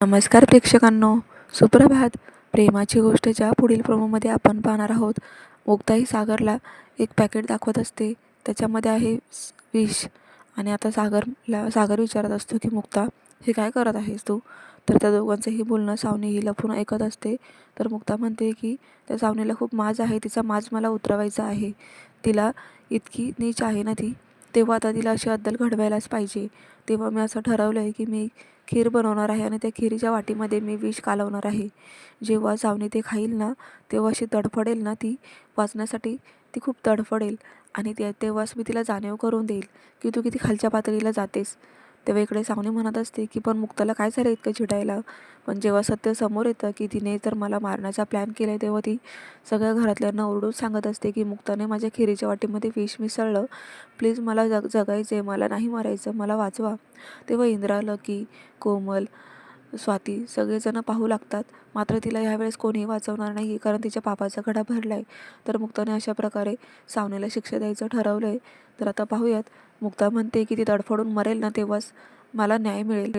नमस्कार प्रेक्षकांनो. सुप्रभात. प्रेमाची गोष्ट ज्या पुढील प्रोमोमध्ये आपण पाहणार आहोत मुक्ताई सागरला एक पॅकेट दाखवत असते. त्याच्यामध्ये आहे विष. आणि आता सागरला सागर विचारत असतो की मुक्ता हे काय करत आहेस तू? तर त्या दोघांचंही बोलणं सावनी ही लपून ऐकत असते. तर मुक्ता म्हणते की त्या सावनीला खूप माज आहे. तिचा माज मला उतरवायचा आहे. तिला इतकी नीच आहे ना ती. तेव्हा आता तिला अशी अद्दल घडवायलाच पाहिजे. तेव्हा मी असं ठरवलं आहे की मी खीर बनवणार आहे आणि त्या खिरीच्या वाटीमध्ये मी विष कालवणार आहे. जेव्हा सावनी ते खाईल ना तेव्हा अशी तडफडेल ना ती वाचण्यासाठी ती खूप तडफडेल आणि ते तेव्हाच मी तिला जाणीव करून देईल की तू किती खालच्या पातळीला जातेस. तेव्हा इकडे सावनी म्हणत असते की पण मुक्ताला काय झालं इतकं चिडायला? पण जेव्हा सत्य समोर येतं की तिने तर मला मारण्याचा प्लॅन केला आहे तेव्हा ती सगळ्या घरातल्यांना ओरडून सांगत असते की मुक्ताने माझ्या खिरीच्या वाटीमध्ये विष मिसळलं. प्लीज मला जग जगायचं आहे मला नाही मारायचं मला वाचवा. तेव्हा इंद्रा लकी कोमल स्वाती सगळेजण पाहू लागतात. मात्र तिला ह्यावेळेस कोणीही वाचवणार नाही आहे कारण तिच्या पापाचा घडा भरला आहे तर मुक्ताने अशा प्रकारे सावनेला शिक्षा द्यायचं ठरवलं आहे तर आता पाहूयात. मुक्ता म्हणते की ती तडफडून मरेल ना तेव्हाच मला न्याय मिळेल.